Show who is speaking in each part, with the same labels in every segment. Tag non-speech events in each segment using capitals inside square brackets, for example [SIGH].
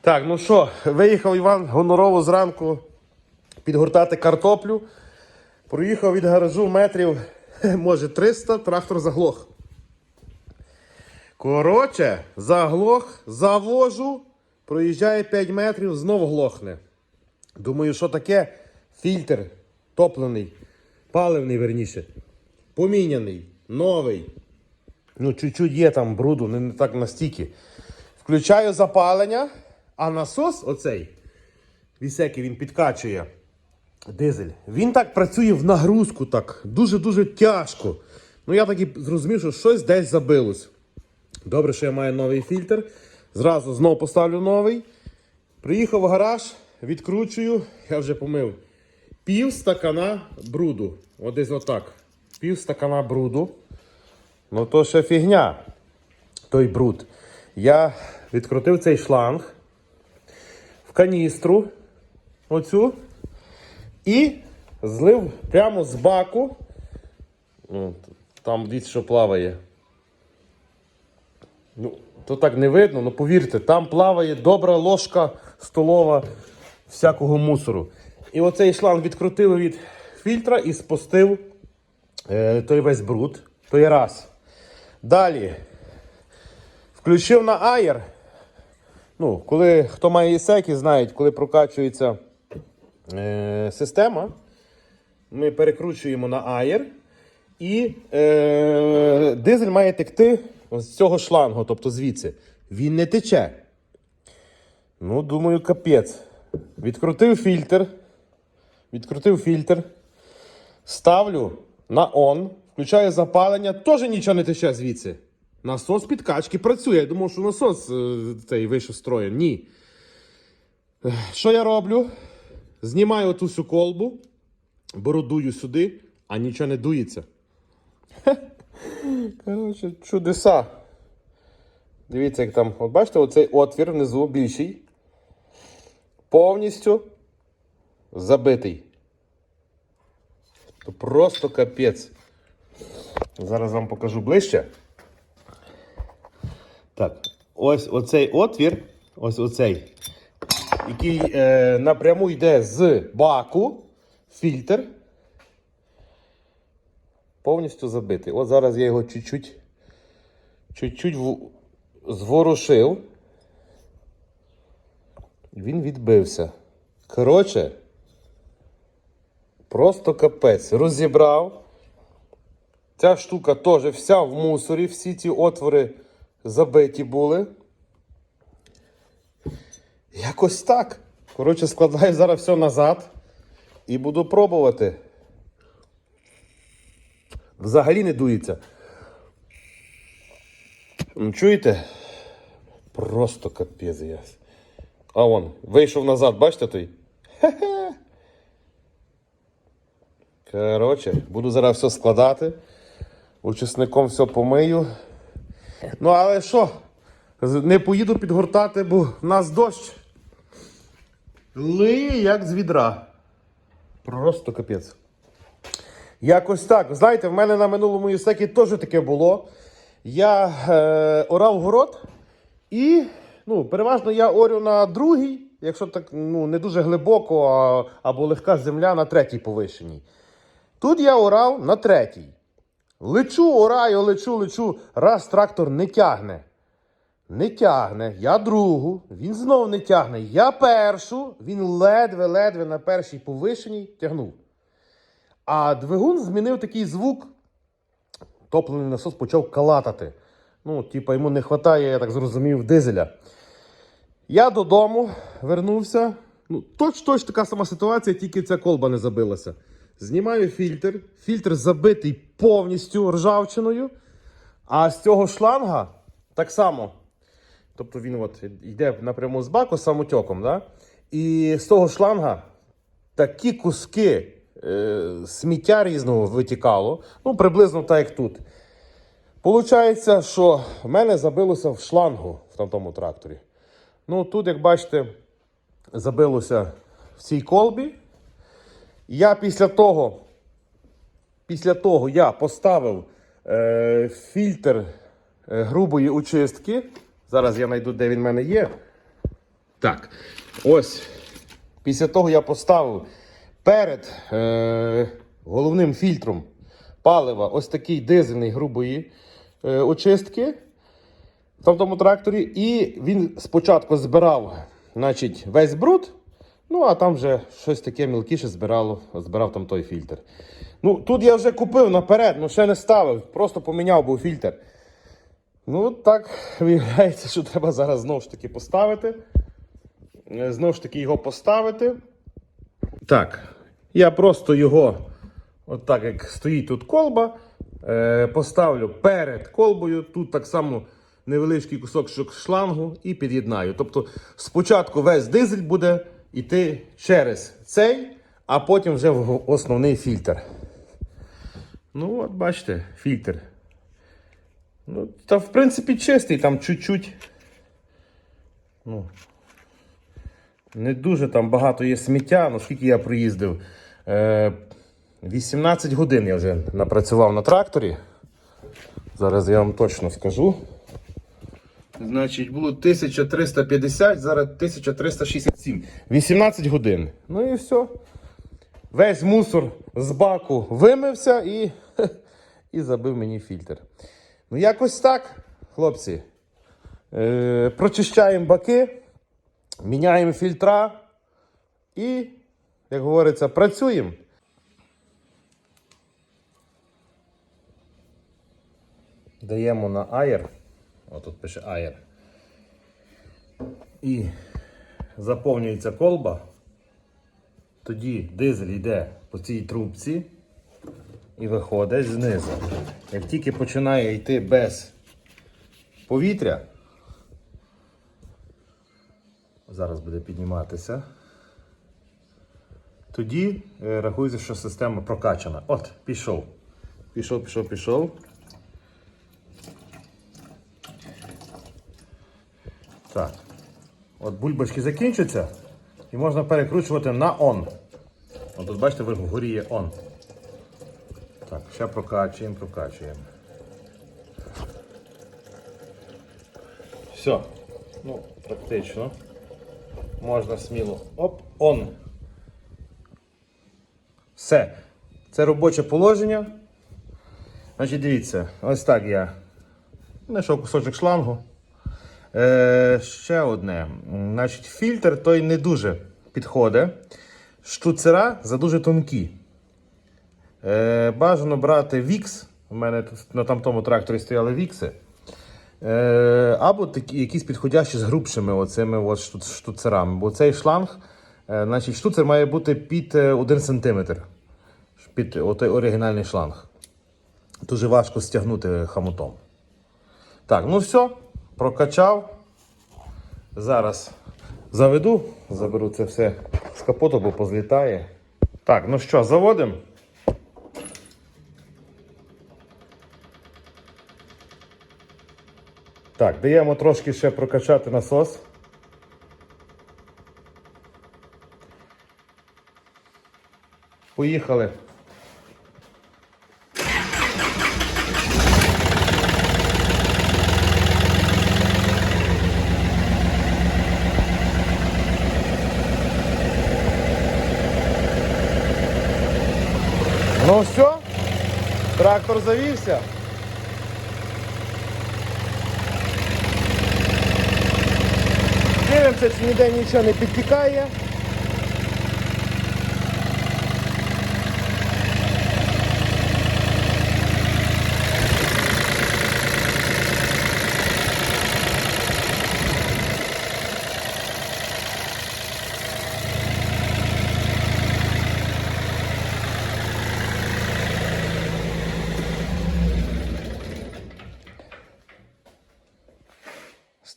Speaker 1: Так, ну що, виїхав Іван гонорово зранку підгортати картоплю. Проїхав від гаражу метрів, [LAUGHS] може, 300, трактор заглох. Коротше, заглох, завожу, проїжджає 5 метрів, знов глохне. Думаю, що таке? Фільтр топлений, паливний верніше. Поміняний, новий. Ну, чуть-чуть є там бруду, не, не так настільки. Включаю запалення, а насос оцей, вісекий, він підкачує дизель. Він так працює в нагрузку, так, дуже-дуже тяжко. Ну, я так і зрозумів, що щось десь забилось. Добре, що я маю новий фільтр. Зразу знову поставлю новий. Приїхав в гараж, відкручую, я вже помив. Пів стакана бруду. От десь отак. Пів стакана бруду. Ну то ще фігня. Той бруд. Я відкрутив цей шланг каністру. Оцю. І злив прямо з баку. Ну, там дивіться, що плаває. Ну, то так не видно, ну повірте, там плаває добра ложка столова всякого мусору. І оцей шланг відкрутив від фільтра і спустив е, той весь бруд. То є раз. Далі. Включив на аєр. Ну, коли хто має ісеки, знають, коли прокачується е, система, ми перекручуємо на аєр. І е, дизель має текти з цього шлангу, тобто звідси. Він не тече. Ну, думаю, капець. Відкрутив фільтр. Відкрутив фільтр. Ставлю на on, включаю запалення, теж нічого не тече звідси. Насос підкачки працює. Я думав, що насос е, цей вийшов з строєм. Ні. Що я роблю? Знімаю ту всю колбу, бородую сюди, а нічого не дується. [LAUGHS] Коротше, чудеса. Дивіться, як там. От бачите, оцей отвір внизу більший. Повністю забитий. То просто капець. Зараз вам покажу ближче. Так, ось оцей отвір, ось оцей, який е, напряму йде з баку, фільтр. Повністю забитий. От зараз я його чуть-чуть чуть-чуть зворушив. Він відбився. Коротше, просто капець. Розібрав. Ця штука теж вся в мусорі, всі ці отвори забиті були. Якось так. Коротше, складаю зараз все назад і буду пробувати. Взагалі не дується. Чуєте? Просто капець я. А вон, вийшов назад, бачите той? Хе-хе. Коротше, буду зараз все складати. Учасником все помию. Ну, але що? Не поїду підгортати, бо в нас дощ. Лиє як з відра. Просто капець. Якось так. Знаєте, в мене на минулому ісекі теж таке було. Я е, орав город і ну, переважно я орю на другій, якщо так ну, не дуже глибоко а, або легка земля на третій повишеній. Тут я орав на третій. Лечу, ораю, лечу, лечу. Раз трактор не тягне. Не тягне. Я другу, він знов не тягне. Я першу, він ледве-ледве на першій повишеній тягнув. А двигун змінив такий звук. Топлений насос почав калатати. Ну, типа, йому не вистачає, я так зрозумів, дизеля. Я додому вернувся. Ну, точ, точ така сама ситуація, тільки ця колба не забилася. Знімаю фільтр. Фільтр забитий повністю ржавчиною. А з цього шланга так само. Тобто він от йде напряму з баку самотьоком. Да? І з того шланга такі куски е, сміття різного витікало. Ну, приблизно так, як тут. Получається, що в мене забилося в шлангу в тому тракторі. Ну, тут, як бачите, забилося в цій колбі. Я після того, після того я поставив е, фільтр е, грубої очистки. Зараз я знайду, де він в мене є. Так, ось. Після того я поставив перед е, головним фільтром палива ось такий дизельний грубої е, очистки в тому тракторі. І він спочатку збирав значить, весь бруд, ну а там вже щось таке мілкіше збирало, збирав там той фільтр. Ну, тут я вже купив наперед, ну ще не ставив, просто поміняв був фільтр. Ну, так виявляється, що треба зараз знову ж таки поставити. Е, Знову ж таки його поставити. Так, я просто його, от так як стоїть тут колба, е, поставлю перед колбою. Тут так само невеличкий кусок шлангу і під'єднаю. Тобто спочатку весь дизель буде йти через цей, а потім вже в основний фільтр. Ну, от бачите, фільтр. Ну, та в принципі чистий, там чуть-чуть. Ну, не дуже там багато є сміття, ну я проїздив. Е, 18 годин я вже напрацював на тракторі. Зараз я вам точно скажу. Значить, було 1350, зараз 1367. 18 годин. Ну і все. Весь мусор з баку вимився і, [LAUGHS] і забив мені фільтр. Ну, якось так, хлопці. Е, прочищаємо баки, міняємо фільтра і, як говориться, працюємо. Даємо на аєр. Отут пише аєр. І заповнюється колба. Тоді дизель йде по цій трубці і виходить знизу. Як тільки починає йти без повітря, зараз буде підніматися, тоді е, рахується, що система прокачана. От, пішов. Пішов, пішов, пішов. Так. От бульбашки закінчаться і можна перекручувати на on. От тут бачите, вгорі є on. Так, ще прокачуємо, прокачуємо. Все. Ну, практично. Можна сміло. Оп, on. Все. Це робоче положення. Значить, дивіться, ось так я знайшов кусочок шлангу. Е, ще одне. Значить, фільтр той не дуже підходить. Штуцера задуже тонкі. Е, бажано брати вікс. У мене на тамтому тракторі стояли вікси. Е, або такі, якісь підходящі з грубшими оцими от штуцерами. Бо цей шланг, е, значить, штуцер має бути під 1 см. Під отой оригінальний шланг. Дуже важко стягнути хамутом. Так, ну все, прокачав. Зараз заведу, заберу це все з капоту, бо позлітає. Так, ну що, заводимо. Так, даємо трошки ще прокачати насос. Поїхали. Ну все, трактор завівся. Дивимося, чи ніде нічого не підтікає.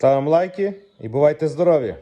Speaker 1: Ставимо лайки і бувайте здорові!